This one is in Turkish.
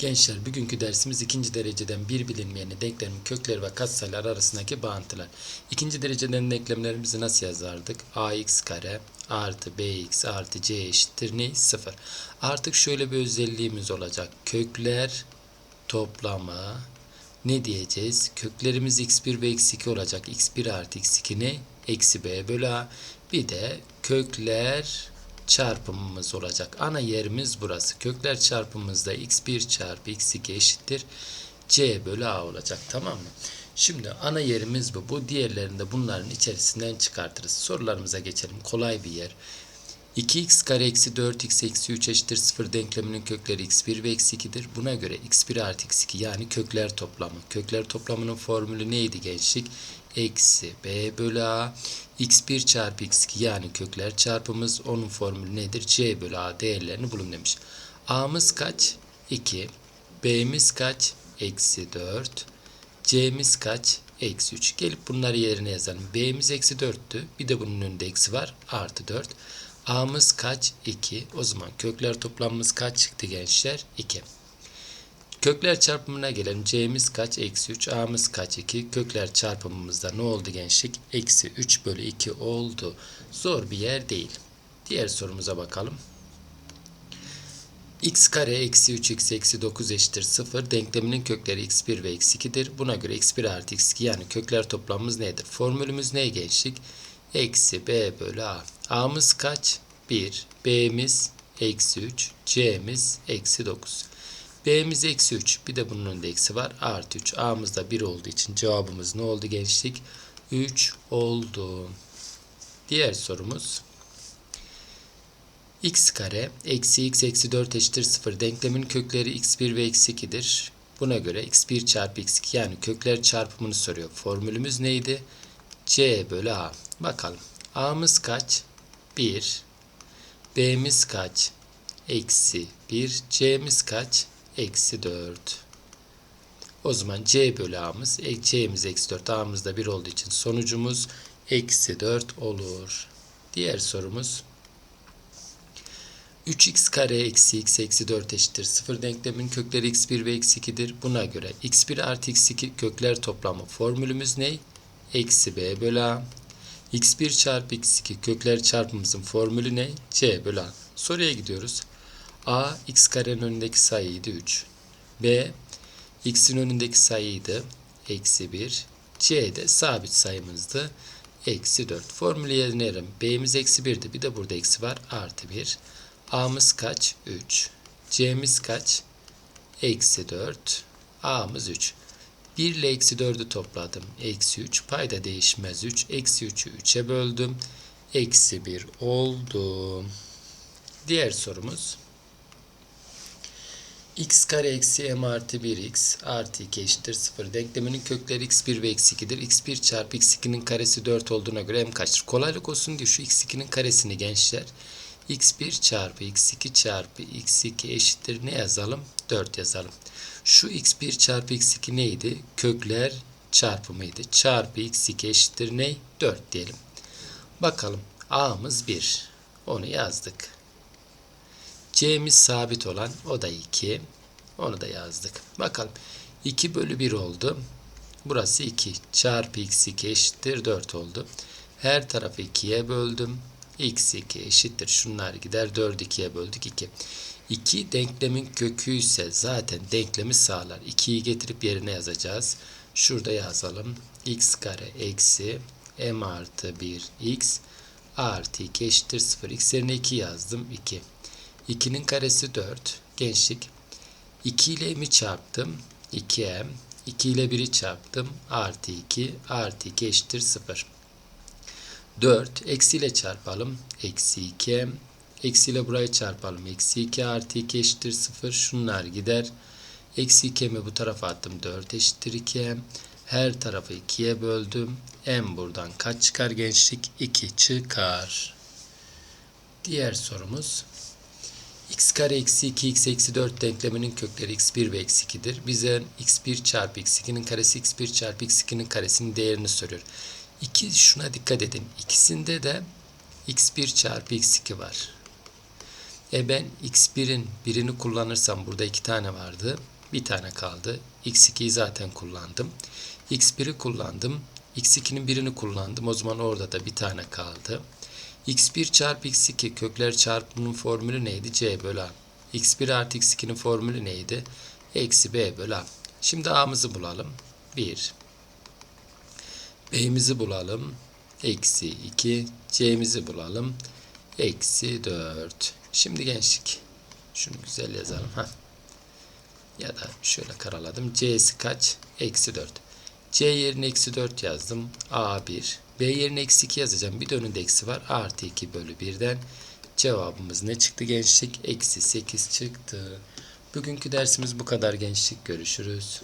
Gençler bugünkü dersimiz ikinci dereceden bir bilinmeyeni denklemin kökleri ve katsayılar arasındaki bağıntılar. İkinci dereceden denklemlerimizi nasıl yazardık? ax kare artı bx artı c eşittir ne? 0. Artık şöyle bir özelliğimiz olacak. Kökler toplamı ne diyeceğiz? Köklerimiz x1 ve x2 olacak. x1 artı x2 ne? Eksi b bölü a. Bir de kökler çarpımımız olacak. Ana yerimiz burası. Kökler çarpımımızda x1 çarpı x2 eşittir. c bölü a olacak. Tamam mı? Şimdi ana yerimiz bu. Bu diğerlerini de bunların içerisinden çıkartırız. Sorularımıza geçelim. Kolay bir yer. 2x kare eksi 4x eksi 3 eşittir 0 denkleminin kökleri x1 ve x2'dir. Buna göre x1 artı x2 yani kökler toplamı. Kökler toplamının formülü neydi gençlik? Eksi b bölü a x1 çarpı x2 yani kökler çarpımız onun formülü nedir? c bölü a değerlerini bulun demiş. a'mız kaç? 2. b'miz kaç? Eksi 4. c'miz kaç? Eksi 3. Gelip bunları yerine yazalım. b'miz eksi 4'tü. Bir de bunun önünde eksi var. Artı 4. A'mız kaç? 2. O zaman kökler toplamımız kaç çıktı gençler? 2. Kökler çarpımına gelelim. C'miz kaç? Eksi 3. A'mız kaç? 2. Kökler çarpımımızda ne oldu gençlik? Eksi 3 bölü 2 oldu. Zor bir yer değil. Diğer sorumuza bakalım. x kare eksi 3x eksi 9 eşittir 0. Denkleminin kökleri x1 ve x2'dir. Buna göre x1 artı x2 yani kökler toplamımız nedir? Formülümüz ne gençlik? Eksi b bölü a. a'mız kaç? 1. b'miz eksi 3. c'miz eksi 9. b'miz eksi 3. Bir de bunun önünde eksi var. Artı 3. a'mız da 1 olduğu için cevabımız ne oldu gençlik? 3 oldu. Diğer sorumuz x kare eksi x eksi 4 eşittir 0 denklemin kökleri x1 ve x2'dir. Buna göre x1 çarpı x2 yani kökler çarpımını soruyor. Formülümüz neydi? c bölü a. Bakalım. a'mız kaç? 1. b'miz kaç? Eksi 1. c'miz kaç? Eksi 4. O zaman c bölü a'mız, e, c'miz eksi 4, a'mız da 1 olduğu için sonucumuz eksi 4 olur. Diğer sorumuz 3x kare eksi x eksi 4 eşittir 0 denklemin kökleri x1 ve x2'dir. Buna göre x1 artı x2 kökler toplamı formülümüz ne? Eksi b bölü a. x1 çarpı x2 kökler çarpımımızın formülü ne? c bölü a. Soruya gidiyoruz. A x karenin önündeki sayıydı 3. b x'in önündeki sayıydı eksi 1. c de sabit sayımızdı eksi 4. Formülü yerine yerim. b'miz eksi 1'di. Bir de burada eksi var. Artı 1. A'mız kaç? 3. C'miz kaç? Eksi 4. A'mız 3. 1 ile eksi 4'ü topladım. Eksi 3. Payda değişmez 3. Eksi 3'ü 3'e böldüm. Eksi 1 oldu. Diğer sorumuz. X kare eksi m artı 1x artı 2 eşittir 0. Denkleminin kökleri x1 ve x2'dir. x1 çarpı x2'nin karesi 4 olduğuna göre m kaçtır? Kolaylık olsun diye şu x2'nin karesini gençler x1 çarpı x2 çarpı x2 eşittir ne yazalım? 4 yazalım. Şu x1 çarpı x2 neydi? Kökler çarpımıydı. Çarpı x2 eşittir ne? 4 diyelim. Bakalım. A'mız 1. Onu yazdık. C'miz sabit olan o da 2. Onu da yazdık. Bakalım. 2 bölü 1 oldu. Burası 2. Çarpı x2 eşittir 4 oldu. Her tarafı 2'ye böldüm x2 eşittir. Şunlar gider 4 2'ye böldük 2. 2 denklemin kökü ise zaten denklemi sağlar. 2'yi getirip yerine yazacağız. Şurada yazalım. x kare eksi m artı 1 x artı 2 eşittir 0. x yerine 2 yazdım. 2. 2'nin karesi 4. Gençlik. 2 ile m'i çarptım. 2m. 2 ile 1'i çarptım. Artı 2 artı 2 eşittir 0. 4 eksiyle çarpalım. Eksi 2. Eksiyle burayı çarpalım. Eksi 2 artı 2 eşittir 0. Şunlar gider. Eksi 2'mi bu tarafa attım. 4 eşittir 2. Her tarafı 2'ye böldüm. M buradan kaç çıkar gençlik? 2 çıkar. Diğer sorumuz. X kare eksi 2 x eksi 4 denkleminin kökleri x1 ve x2'dir. Bize x1 çarpı x2'nin karesi x1 çarpı x2'nin karesinin değerini soruyor. İki, şuna dikkat edin. İkisinde de x1 çarpı x2 var. E ben x1'in birini kullanırsam burada iki tane vardı. Bir tane kaldı. x2'yi zaten kullandım. x1'i kullandım. x2'nin birini kullandım. O zaman orada da bir tane kaldı. X1 çarpı x2 kökler çarpımının formülü neydi? c bölü a. x1 artı x2'nin formülü neydi? Eksi b bölü a. Şimdi a'mızı bulalım. 1. b'mizi bulalım. Eksi 2. c'mizi bulalım. Eksi 4. Şimdi gençlik. Şunu güzel yazalım. ha. Ya da şöyle karaladım. C'si kaç? Eksi 4. C yerine eksi 4 yazdım. A1. B yerine eksi 2 yazacağım. Bir de önünde eksi var. A artı 2 bölü 1'den. Cevabımız ne çıktı gençlik? Eksi 8 çıktı. Bugünkü dersimiz bu kadar gençlik. Görüşürüz.